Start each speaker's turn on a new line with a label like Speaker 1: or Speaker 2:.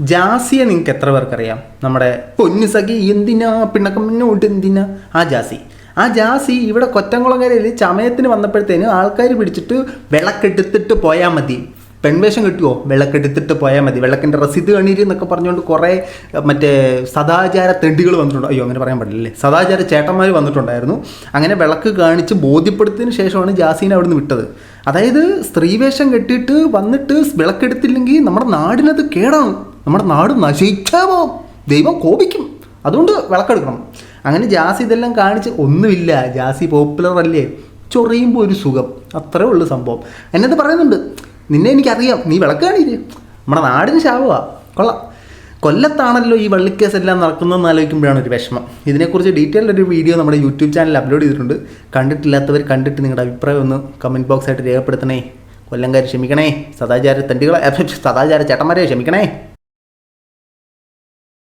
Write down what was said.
Speaker 1: ജാസിയെ നിങ്ങൾക്ക് എത്ര പേർക്കറിയാം? നമ്മുടെ പൊന്നു സഖി എന്തിനാ പിണക്കം മുന്നോട്ട് എന്തിനാ? ആ ജാസി. ആ ജാസി ഇവിടെ കൊറ്റംകുളങ്ങരയിൽ ചമയത്തിന് വന്നപ്പോഴത്തേന് ആൾക്കാർ പിടിച്ചിട്ട് വിളക്കെടുത്തിട്ട് പോയാൽ മതി. പെൺവേഷം കിട്ടുമോ വിളക്കെടുത്തിട്ട് പോയാൽ മതി. വിളക്കിന്റെ റസീത് കണ്ണീര് എന്നൊക്കെ പറഞ്ഞുകൊണ്ട് കുറേ മറ്റേ സദാചാര തെണ്ടികൾ വന്നിട്ടുണ്ട്. അയ്യോ അങ്ങനെ പറയാൻ പാടില്ലല്ലേ സദാചാര ചേട്ടന്മാർ വന്നിട്ടുണ്ടായിരുന്നു. അങ്ങനെ വിളക്ക് കാണിച്ച് ബോധ്യപ്പെടുത്തിയതിന് ശേഷമാണ് ജാസീനെ അവിടുന്ന് വിട്ടത്. അതായത് സ്ത്രീവേഷം കെട്ടിയിട്ട് വന്നിട്ട് വിളക്കെടുത്തില്ലെങ്കിൽ നമ്മുടെ നാടിനത് കേടാണ്. നമ്മുടെ നാട് നശിക്കാമോ ദൈവം കോപിക്കും. അതുകൊണ്ട് വിളക്കെടുക്കണം. അങ്ങനെ ജാസി ഇതെല്ലാം കാണിച്ച് ഒന്നുമില്ല. ജാസി പോപ്പുലർ അല്ലേ? ചൊറിയുമ്പോൾ ഒരു സുഖം. അത്രേ ഉള്ളൂ സംഭവം. എന്നത് പറയുന്നുണ്ട് നിന്നെ എനിക്കറിയാം. നീ വിളക്ക് കാണിയില്ലേ നമ്മുടെ നാടിന് ശാപമാണ് കൊള്ളാം. കൊല്ലത്താണല്ലോ ഈ വള്ളിക്കേസ് എല്ലാം നടക്കുന്നതെന്ന് ആലോചിക്കുമ്പോഴാണ് ഒരു വിഷമം. ഇതിനെക്കുറിച്ച് ഡീറ്റെയിൽഡ് ഒരു വീഡിയോ നമ്മുടെ യൂട്യൂബ് ചാനൽ അപ്ലോഡ് ചെയ്തിട്ടുണ്ട്. കണ്ടിട്ടില്ലാത്തവർ കണ്ടിട്ട് നിങ്ങളുടെ അഭിപ്രായം ഒന്ന് കമന്റ് ബോക്സായിട്ട് രേഖപ്പെടുത്തണേ. കൊല്ലംകാർ ക്ഷമിക്കണേ. സദാചാര തണ്ടികളെ സദാചാര ചേട്ടന്മാരെ ക്ഷമിക്കണേ.